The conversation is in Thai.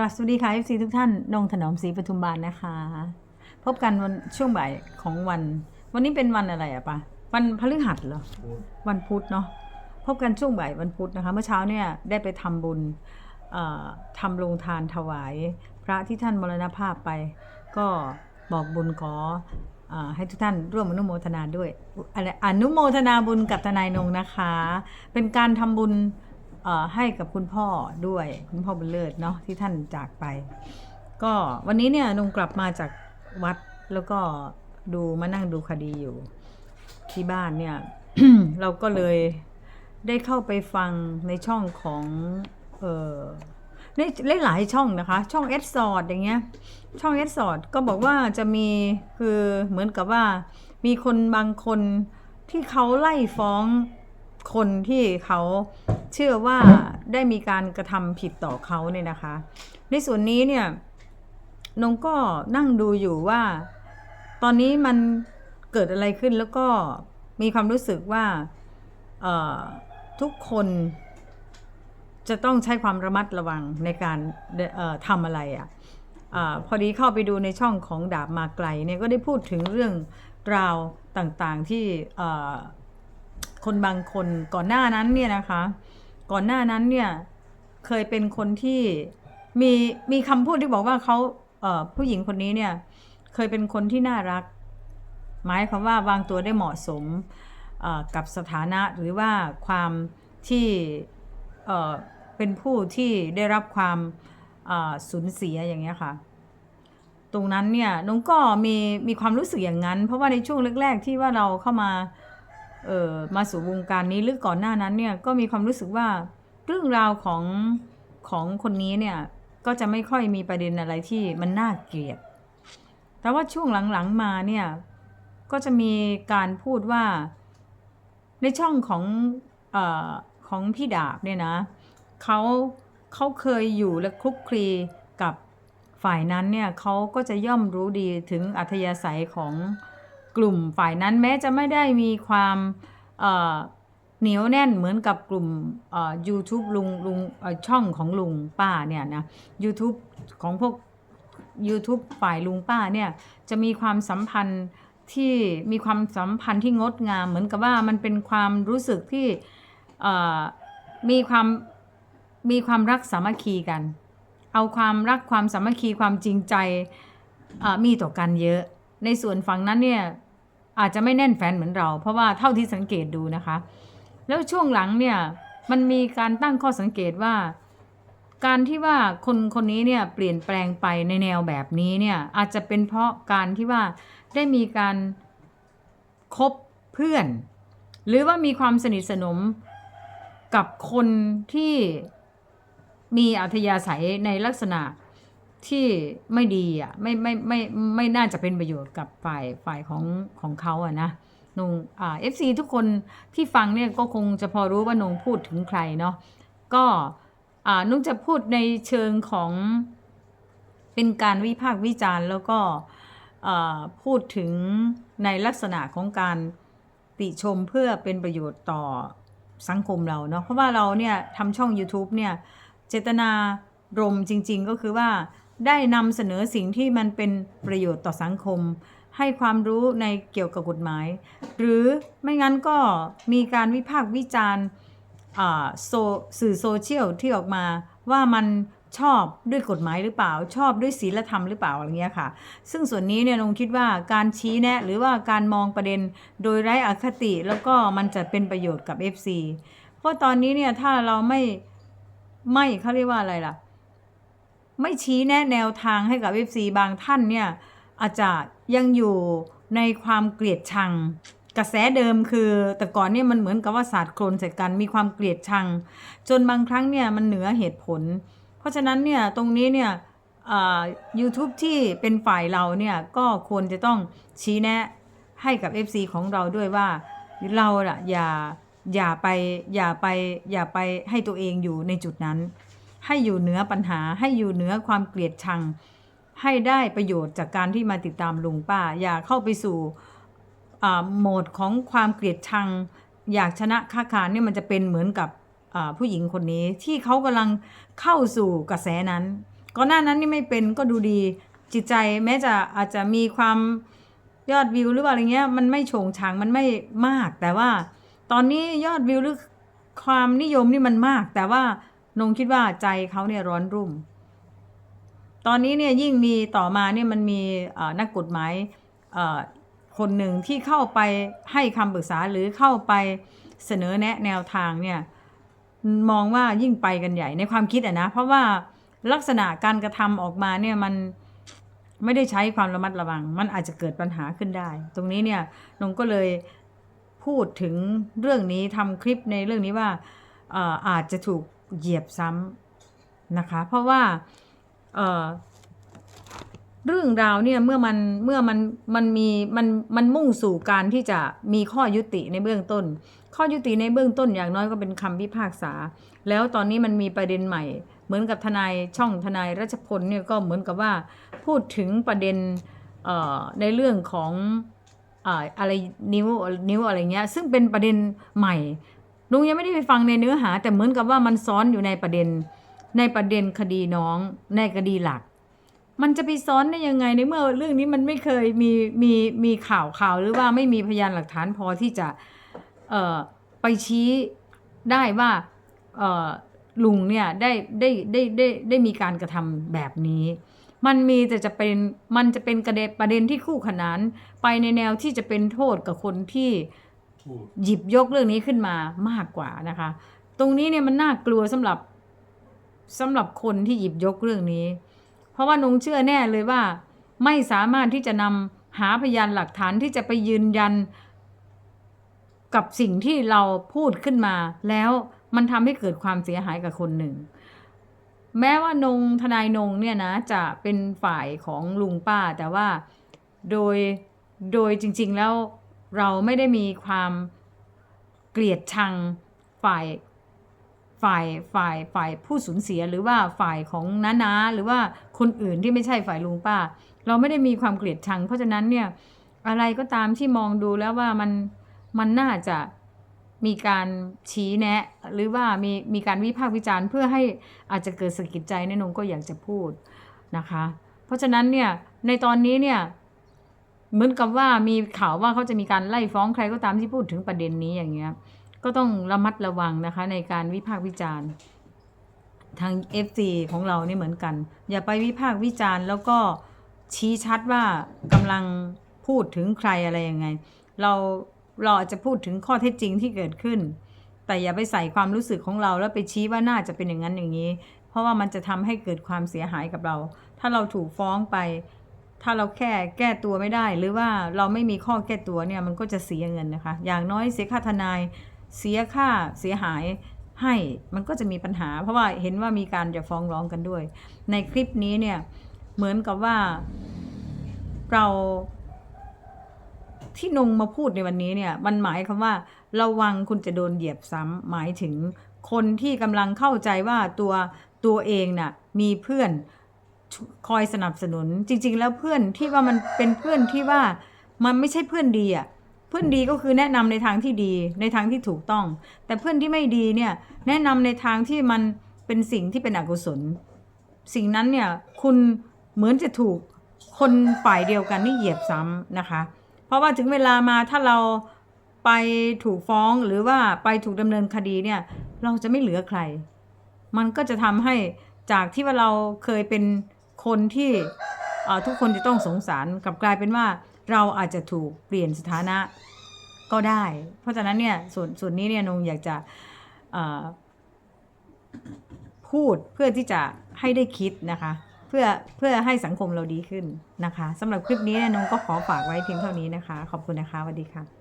กลับสวัสดีค่ะ FC ทุกท่านนงถนอมศรีปทุมบานนะคะ พบกันวันช่วงบ่ายของวัน วันนี้เป็นวันอะไรอะปะวันพฤหัสเหรอ วันพุธเนาะ พบกันช่วงบ่ายวันพุธนะคะ เมื่อเช้าเนี่ยได้ไปทำบุญทำโรงทานถวาย พระที่ท่านมรณภาพไป ก็บอกบุญขออให้ทุกท่านร่วมอนุโมทนาด้วยอะไรอนุโมทนาบุญกับทนายนงนะคะ เป็นการทำบุญ ให้กับคุณพ่อด้วยคุณพ่อบุญเลิศเนาะที่ท่านจากไป ก็วันนี้เนี่ยนุ่งกลับมาจากวัดแล้วก็ดูมานั่งดูคดีอยู่ ที่บ้านเนี่ย เราก็เลยได้เข้าไปฟังในช่องของเออในหลายช่องนะคะ ช่องเอสซอดอย่างเงี้ย ช่องเอสซอดก็บอกว่าจะมีคือเหมือนกับว่ามีคนบางคนที่เขาไล่ฟ้อง คนที่เขาเชื่อว่าได้มีการกระทำผิดต่อเขาเนี่ยนะคะ ในส่วนนี้เนี่ยนงก็นั่งดูอยู่ว่า ตอนนี้มันเกิดอะไรขึ้นแล้วก็มีความรู้สึกว่าทุกคนจะต้องใช้ความระมัดระวังในการทำอะไรอะ่ะพอดีเข้าไปดูในช่องของดาบมาไกลเนี่ยก็ได้พูดถึงเรื่องราวต่างๆที่ คนบางคนก่อนหน้านั้นเนี่ยนะคะ ก่อนหน้านั้นเนี่ยเคยเป็นคนที่มีมีคำพูดที่บอกว่าเขาเออผู้หญิงคนนี้เนี่ยเคยเป็นคนที่น่ารัก หมายความว่าวางตัวได้เหมาะสมกับสถานะหรือว่าความที่เป็นผู้ที่ได้รับความสูญเสียอย่างเงี้ยค่ะ ตรงนั้นเนี่ยน้องก็มีมีความรู้สึกอย่างนั้น เพราะว่าในช่วงแรกๆที่ว่าเราเข้ามา เออมาสู่วงการนี้หรือก่อนหน้านั้นเนี่ยก็มีความรู้สึกว่าเรื่องราวของของคนนี้เนี่ยก็จะไม่ค่อยมีประเด็นอะไรที่มันน่าเกลียด แต่ว่าช่วงหลังๆมาเนี่ยก็จะมีการพูดว่าในช่องของอของพี่ดาบเนี่ยนะเขาเขาเคยอยู่และคลุกคลีกับฝ่ายนั้นเนี่ยเขาก็จะย่อมรู้ดีถึงอัธยาศัยของ กลุ่มฝ่ายนั้นแม้จะไม่ได้มีความเหนียวแน่นเหมือนกับกลุ่มเอ่อ YouTube ลุงลุงช่องของลุงป้าเนี่ยนะ YouTube ของพวก YouTube ฝ่ายลุงป้าเนี่ยจะมีความสัมพันธ์ที่มีความสัมพันธ์ที่งดงาม เหมือนกับว่ามันเป็นความรู้สึกที่มีความมีความรักสามัคคีกัน เอาความรักความสามัคคีความจริงใจมีต่อกันเยอะ ในส่วนฝั่งนั้นเนี่ย อาจจะไม่แน่นแฟนเหมือนเรา เพราะว่าเท่าที่สังเกตดูนะคะ แล้วช่วงหลังเนี่ยมันมีการตั้งข้อสังเกตว่า การที่ว่าคนคนนี้เนี่ยเปลี่ยนแปลงไปในแนวแบบนี้เนี่ยอาจจะเป็นเพราะการที่ว่าได้มีการคบเพื่อน หรือว่ามีความสนิทสนมกับคนที่มีอัธยาศัยในลักษณะ ที่ไม่ดีอะไม่ไม่ไม่ไม่น่าจะเป็นประโยชน์กับฝ่ายฝ่ายของของเขาอะนะนงอ่าเอฟซีทุกคนที่ฟังเนี่ยก็คงจะพอรู้ว่านงพูดถึงใครเนาะก็อ่านุกจะพูดในเชิงของเป็นการวิพากษ์วิจารณ์ แล้วก็อ่าพูดถึงในลักษณะของการติชมเพื่อเป็นประโยชน์ต่อสังคมเราเนาะเพราะว่าเราเนี่ยทำช่อง YouTube เนี่ยเจตนารมจริง ๆ ก็คือว่า ได้นำเสนอสิ่งที่มันเป็นประโยชน์ต่อสังคม ให้ความรู้ในเกี่ยวกับกฎหมาย หรือไม่งั้นก็มีการวิพากษ์วิจารณ์สื่อโซเชียลที่ออกมาว่ามันชอบด้วยกฎหมายหรือเปล่า ชอบด้วยศีลธรรมหรือเปล่าอะไรเงี้ยค่ะ ซึ่งส่วนนี้เนี่ยนงคิดว่าการชี้แนะหรือว่าการมองประเด็นโดยไร้อคติแล้วก็มันจะเป็นประโยชน์กับ FC เพราะตอนนี้เนี่ยถ้าเราไม่ไม่เขาเรียกว่าอะไรล่ะ ไม่ชี้แนะแนวทางให้กับ FC บางท่านเนี่ยอาจจะยังอยู่ในความเกลียดชัง กระแสเดิมคือ แต่ก่อนเนี่ยมันเหมือนกับว่าศาสตร์โคลนใส่กันมีความเกลียดชัง จนบางครั้งเนี่ยมันเหนือเหตุผล เพราะฉะนั้นเนี่ยตรงนี้เนี่ยอ่า YouTube ที่เป็นฝ่ายเราเนี่ยก็ควรจะต้องชี้แนะให้กับ FC ของเราด้วยว่าเราอะอย่าอย่าไปอย่าไปอย่าไปให้ตัวเองอยู่ในจุดนั้น ให้อยู่เหนือปัญหา ให้อยู่เหนือความเกลียดชัง ให้ได้ประโยชน์จากการที่มาติดตามลุงป้า อย่าเข้าไปสู่โหมดของความเกลียดชัง อยากชนะค้าขานเนี่ยมันจะเป็นเหมือนกับผู้หญิงคนนี้ที่เขากำลังเข้าสู่กระแสนั้นก่อนหน้านั้นนี่ไม่เป็นก็ดูดีจิตใจแม้จะอาจจะมีความยอดวิวหรือว่าอะไรเงี้ยมันไม่โฉงฉางมันไม่มาก แต่ว่าตอนนี้ยอดวิวหรือความนิยมนี่มันมาก แต่ว่า นงคิดว่าใจเขาเนี่ยร้อนรุ่ม ตอนนี้เนี่ยยิ่งมีต่อมาเนี่ยมันมีนักกฎหมายคนหนึ่งที่เข้าไปให้คำปรึกษาหรือเข้าไปเสนอแนะแนวทางเนี่ยมองว่ายิ่งไปกันใหญ่ในความคิดอะนะ เพราะว่าลักษณะการกระทำออกมาเนี่ยมันไม่ได้ใช้ความระมัดระวัง มันอาจจะเกิดปัญหาขึ้นได้ ตรงนี้เนี่ยนงก็เลยพูดถึงเรื่องนี้ทำคลิปในเรื่องนี้ว่าอ่ออาจจะถูก เหยียบซ้ำนะคะ เพราะว่าเอ่อเรื่องราวเนี่ยเมื่อมันเมื่อมันมันมีมันมันมุ่งสู่การที่จะมีข้อยุติในเบื้องต้น ข้อยุติในเบื้องต้นอย่างน้อยก็เป็นคำพิพากษา แล้วตอนนี้มันมีประเด็นใหม่ เหมือนกับทนายช่องทนายรัชพลเนี่ยก็เหมือนกับว่าพูดถึงประเด็นเอ่อในเรื่องของอ่าอะไรนิ้วนิ้วอะไรเงี้ยซึ่งเป็นประเด็นใหม่ ลุงยังไม่ได้ไปฟังในเนื้อหา แต่เหมือนกับว่ามันซ้อนอยู่ในประเด็น ในประเด็นคดีน้อง ในคดีหลัก มันจะไปซ้อนได้ยังไงในเมื่อเรื่องนี้มันไม่เคยมีมีมีข่าวข่าวหรือว่าไม่มีพยานหลักฐานพอที่จะเอ่อไปชี้ได้ว่าเอ่อลุงเนี่ยได้ได้ได้ได้ได้มีการกระทำแบบนี้ มันมีแต่จะเป็นมันจะเป็นกระเด็นประเด็นที่คู่ขนานไปในแนวที่จะเป็นโทษกับคนที่ หยิบยกเรื่องนี้ขึ้นมามากกว่านะคะ ตรงนี้เนี่ยมันน่ากลัวสำหรับสำหรับคนที่หยิบยกเรื่องนี้ เพราะว่านงเชื่อแน่เลยว่า ไม่สามารถที่จะนำหาพยานหลักฐานที่จะไปยืนยัน กับสิ่งที่เราพูดขึ้นมา แล้วมันทำให้เกิดความเสียหายกับคนหนึ่ง แม้ว่านงทนายนงเนี่ยนะจะเป็นฝ่ายของลุงป้าแต่ว่าโดยโดยจริง ๆ แล้ว เราไม่ได้มีความเกลียดชังฝ่ายฝ่ายฝ่ายฝ่ายผู้สูญเสียหรือว่าฝ่ายของน้านาหรือว่าคนอื่นที่ไม่ใช่ฝ่ายลุงป้า เราไม่ได้มีความเกลียดชัง เพราะฉะนั้นเนี่ยอะไรก็ตามที่มองดูแล้วว่ามันมันน่าจะมีการชี้แนะ หรือว่ามีมีการวิพากษ์วิจารณ์เพื่อให้อาจจะเกิดสะกิดใจในนงก็อยากจะพูดนะคะ เพราะฉะนั้นเนี่ยในตอนนี้เนี่ย เหมือนกับว่ามีข่าวว่าเขาจะมีการไล่ฟ้องใครก็ตามที่พูดถึงประเด็นนี้อย่างเงี้ย ก็ต้องระมัดระวังนะคะในการวิพากษ์วิจารณ์ทาง FC ของเรานี่เหมือนกัน อย่าไปวิพากษ์วิจารณ์ แล้วก็ชี้ชัดว่ากำลังพูดถึงใครอะไรยังไง เราเราอาจจะพูดถึงข้อเท็จจริงที่เกิดขึ้น แต่อย่าไปใส่ความรู้สึกของเรา แล้วไปชี้ว่าน่าจะเป็นอย่างนั้นอย่างนี้ เพราะว่ามันจะทำให้เกิดความเสียหายกับเรา ถ้าเราถูกฟ้องไป ถ้าเราแค่แก้ตัวไม่ได้ หรือว่าเราไม่มีข้อแก้ตัวเนี่ยมันก็จะเสียเงินนะคะ อย่างน้อยเสียค่าทนาย เสียค่าเสียหายให้มันก็จะมีปัญหา เพราะว่าเห็นว่ามีการจะฟ้องร้องกันด้วย ในคลิปนี้เนี่ยเหมือนกับว่าเราที่นงมาพูดในวันนี้เนี่ยมันหมายควาว่า ระวังคุณจะโดนเหยียบซ้ำหมายถึงคนที่กำลังเข้าใจว่าตัวตัวเองน่ะมีเพื่อน คอยสนับสนุน จริง ๆ แล้วเพื่อนที่ว่ามันเป็นเพื่อนที่ว่ามันไม่ใช่เพื่อนดีอะเพื่อนดีก็คือแนะนำในทางที่ดีในทางที่ถูกต้อง แต่เพื่อนที่ไม่ดีเนี่ยแนะนำในทางที่มันเป็นสิ่งที่เป็นอกุศล สิ่งนั้นเนี่ยคุณเหมือนจะถูกคนฝ่ายเดียวกันนี่เหยียบซ้ำนะคะ เพราะว่าถึงเวลามาถ้าเราไปถูกฟ้องหรือว่าไปถูกดำเนินคดีเนี่ยเราจะไม่เหลือใคร มันก็จะทำให้จากที่ว่าเราเคยเป็น คนที่ทุกคนจะต้องสงสารกลับกลายเป็นว่าเราอาจจะถูกเปลี่ยนสถานะก็ได้ เพราะฉะนั้นเนี่ยส่วนส่วนนี้เนี่ยนงอยากจะพูดเพื่อที่จะให้ได้คิดนะคะ เพื่อเพื่อให้สังคมเราดีขึ้นนะคะสำหรับคลิปนี้เนี่ยนงก็ขอฝากไว้เพียงเท่านี้นะคะ ขอบคุณนะคะสวัสดีค่ะ